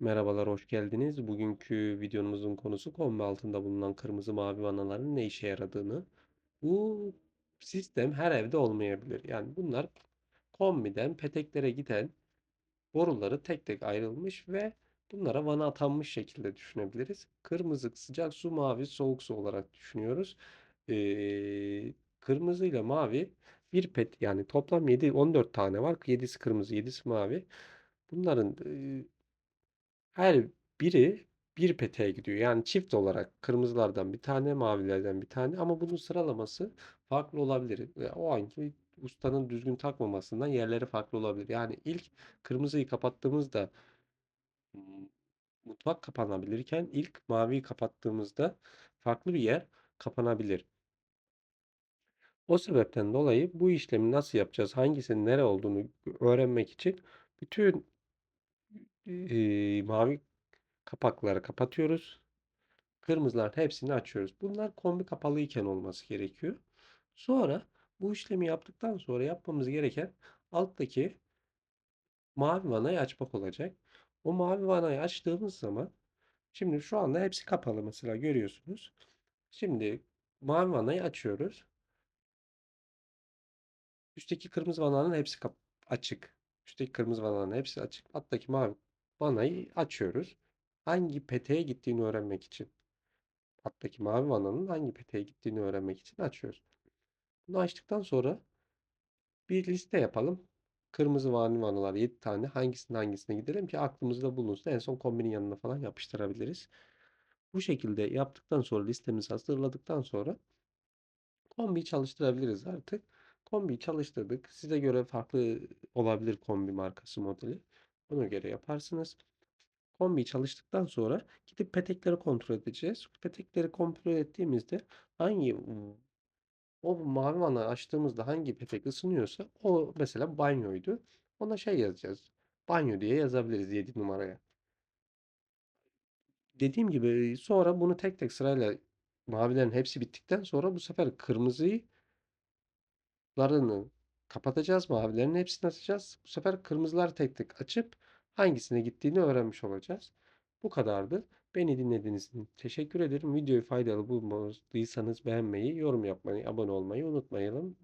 Merhabalar, hoş geldiniz. Bugünkü videomuzun konusu kombi altında bulunan kırmızı mavi vanaların ne işe yaradığını. Bu sistem her evde olmayabilir. Yani bunlar kombiden peteklere giden boruları tek tek ayrılmış ve bunlara vana atanmış şekilde düşünebiliriz. Kırmızı sıcak su, mavi soğuk su olarak düşünüyoruz. Ee, kırmızı ile mavi bir pet yani toplam 7 14 tane var. 7'si kırmızı, 7'si mavi. Bunların e, her biri bir peteğe gidiyor. Yani çift olarak kırmızılardan bir tane, mavilerden bir tane ama bunun sıralaması farklı olabilir. O anki ustanın düzgün takmamasından yerleri farklı olabilir. Yani ilk kırmızıyı kapattığımızda mutfak kapanabilirken ilk maviyi kapattığımızda farklı bir yer kapanabilir. O sebepten dolayı bu işlemi nasıl yapacağız, hangisinin nere olduğunu öğrenmek için bütün e, mavi kapakları kapatıyoruz. Kırmızıların hepsini açıyoruz. Bunlar kombi kapalı iken olması gerekiyor. Sonra bu işlemi yaptıktan sonra yapmamız gereken alttaki mavi vanayı açmak olacak. O mavi vanayı açtığımız zaman şimdi şu anda hepsi kapalı mesela görüyorsunuz. Şimdi mavi vanayı açıyoruz. Üstteki kırmızı vananın hepsi açık. Üstteki kırmızı vananın hepsi açık. Alttaki mavi vanayı açıyoruz. Hangi peteğe gittiğini öğrenmek için. Alttaki mavi vananın hangi peteğe gittiğini öğrenmek için açıyoruz. Bunu açtıktan sonra bir liste yapalım. Kırmızı mavi vanalar 7 tane. Hangisinin hangisine gidelim ki aklımızda bulunsun. En son kombinin yanına falan yapıştırabiliriz. Bu şekilde yaptıktan sonra listemizi hazırladıktan sonra kombiyi çalıştırabiliriz artık. Kombiyi çalıştırdık. Size göre farklı olabilir kombi markası modeli. Ona göre yaparsınız. Kombiyi çalıştıktan sonra gidip petekleri kontrol edeceğiz. Petekleri kontrol ettiğimizde hangi o mavi vana açtığımızda hangi petek ısınıyorsa o mesela banyoydu. Ona şey yazacağız. Banyo diye yazabiliriz 7 numaraya. Dediğim gibi sonra bunu tek tek sırayla mavilerin hepsi bittikten sonra bu sefer kırmızıyı larını kapatacağız. Mavilerin hepsini açacağız. Bu sefer kırmızılar tek tek açıp hangisine gittiğini öğrenmiş olacağız. Bu kadardı. Beni dinlediğiniz için teşekkür ederim. Videoyu faydalı bulmadıysanız beğenmeyi, yorum yapmayı, abone olmayı unutmayalım.